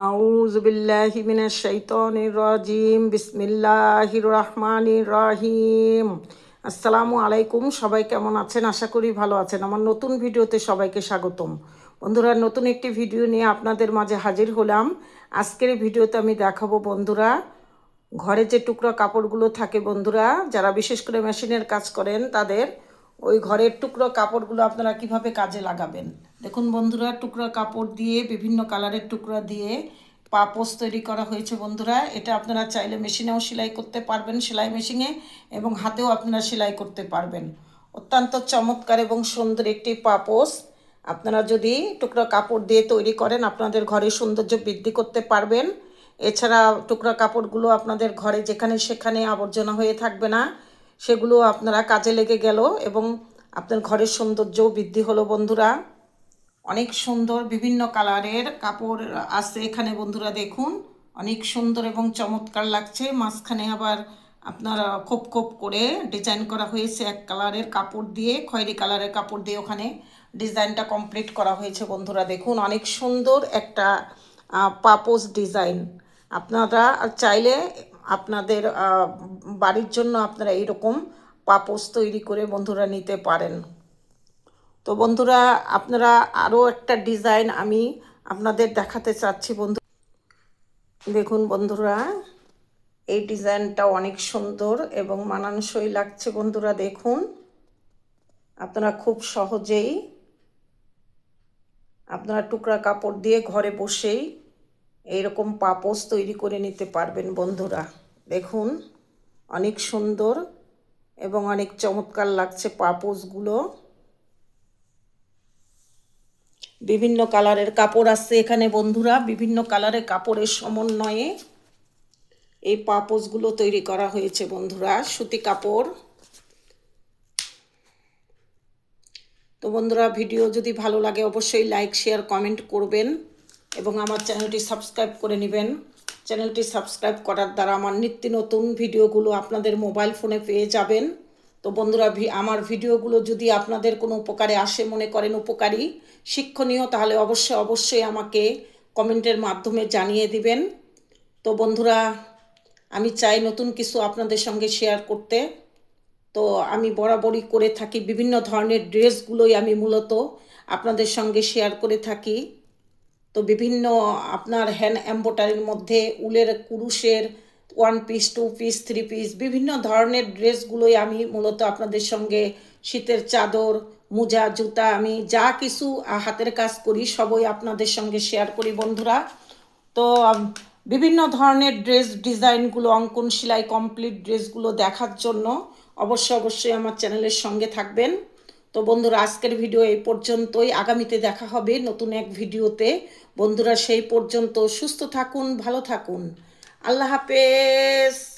أعوذ بالله من الشيطان الرجيم بسم الله الرحمن الرحيم আসসালামু আলাইকুম সবাই কেমন আছেন আশা করি ভালো আছেন আমার নতুন ভিডিওতে সবাইকে স্বাগতম বন্ধুরা নতুন একটি ভিডিও নিয়ে আপনাদের মাঝে হাজির হলাম আজকের ভিডিওতে আমি দেখাবো বন্ধুরা ঘরে যে টুকরো কাপড়গুলো থাকে বন্ধুরা যারা বিশেষ করে মেশিনের কাজ করেন তাদের ওই ঘরের টুকরো কাপড়গুলো আপনারা কীভাবে কাজে লাগাবেন? দেখুন বন্ধুরা, টুকরো কাপড় দিয়ে, বিভিন্ন কালারের টুকরা দিয়ে পাপোস তৈরি করা হয়েছে বন্ধুরা। এটা আপনারা চাইলে মেশিনেও সেলাই করতে পারবেন, সেলাই মেশিনে, এবং হাতেও আপনারা সেলাই করতে পারবেন। অত্যন্ত চমৎকার এবং সুন্দর একটি পাপোস আপনারা যদি টুকরা কাপড় দিয়ে তৈরি করেন, আপনাদের ঘরে সৌন্দর্য বৃদ্ধি করতে পারবেন। এছাড়া টুকরা কাপড়গুলো আপনাদের ঘরে যেখানে সেখানে আবর্জনা হয়ে থাকবে না। সেগুলো আপনারা কাজে লেগে গেল এবং আপনার ঘরের সৌন্দর্যও বৃদ্ধি হলো, বন্ধুরা। অনেক সুন্দর বিভিন্ন কালারের কাপড় আছে এখানে, বন্ধুরা, দেখুন। অনেক সুন্দর এবং চমৎকার লাগছে। মাঝখানে আবার আপনার খোপ খোপ করে ডিজাইন করা হয়েছে এক কালারের কাপড় দিয়ে, খয়েরি কালারের কাপড় দিয়ে ওখানে ডিজাইনটা কমপ্লিট করা হয়েছে, বন্ধুরা, দেখুন। অনেক সুন্দর একটা পাপোস ডিজাইন। আপনারা চাইলে আপনাদের বাড়ির জন্য আপনারা এইরকম পাপোস তৈরি করে বন্ধুরা নিতে পারেন। তো বন্ধুরা, আপনারা আরও একটা ডিজাইন আমি আপনাদের দেখাতে চাচ্ছি বন্ধু। দেখুন বন্ধুরা, এই ডিজাইনটা অনেক সুন্দর এবং মানানসই লাগছে বন্ধুরা, দেখুন। আপনারা খুব সহজেই আপনারা টুকরা কাপড় দিয়ে ঘরে বসেই এইরকম পাপোস তৈরি করে নিতে পারবেন বন্ধুরা। দেখুন, অনেক সুন্দর এবং অনেক চমৎকার লাগছে পাপোসগুলো বিভিন্ন কালারের কাপড় আসছে এখানে বন্ধুরা। বিভিন্ন কালারের কাপড়ের সমন্বয়ে এই পাপোসগুলো তৈরি করা হয়েছে বন্ধুরা, সুতি কাপড়। তো বন্ধুরা, ভিডিও যদি ভালো লাগে অবশ্যই লাইক, শেয়ার, কমেন্ট করবেন। এবং আমার চ্যানেলটি সাবস্ক্রাইব করে নেবেন। চ্যানেলটি সাবস্ক্রাইব করার দ্বারা আমার নিত্য নতুন ভিডিওগুলো আপনাদের মোবাইল ফোনে পেয়ে যাবেন। তো বন্ধুরা আমার ভিডিওগুলো যদি আপনাদের কোনো উপকারে আসে, মনে করেন উপকারী, শিক্ষণীয়, তাহলে অবশ্যই অবশ্যই আমাকে কমেন্টের মাধ্যমে জানিয়ে দিবেন। তো বন্ধুরা, আমি চাই নতুন কিছু আপনাদের সঙ্গে শেয়ার করতে। তো আমি বরাবরই করে থাকি, বিভিন্ন ধরনের ড্রেসগুলোই আমি মূলত আপনাদের সঙ্গে শেয়ার করে থাকি। তো বিভিন্ন আপনার হ্যান্ড এম্বোটারির মধ্যে উলের কুরুশের one piece two piece three piece বিভিন্ন ধরনের ড্রেসগুলোই আমি মূলত আপনাদের সঙ্গে শীতের চাদর, মোজা, জুতা আমি যা কিছু হাতের কাজ করি সবই আপনাদের সঙ্গে শেয়ার করি বন্ধুরা। তো বিভিন্ন ধরনের ড্রেস ডিজাইনগুলো অঙ্কন সেলাই কমপ্লিট ড্রেসগুলো দেখার জন্য অবশ্যই অবশ্যই আমার চ্যানেলের সঙ্গে থাকবেন। তো বন্ধুরা, আজকের ভিডিও এই পর্যন্তই। আগামীতে দেখা হবে নতুন এক ভিডিওতে। বন্ধুরা, সেই পর্যন্ত সুস্থ থাকুন, ভালো থাকুন। আল্লাহ হাফেজ।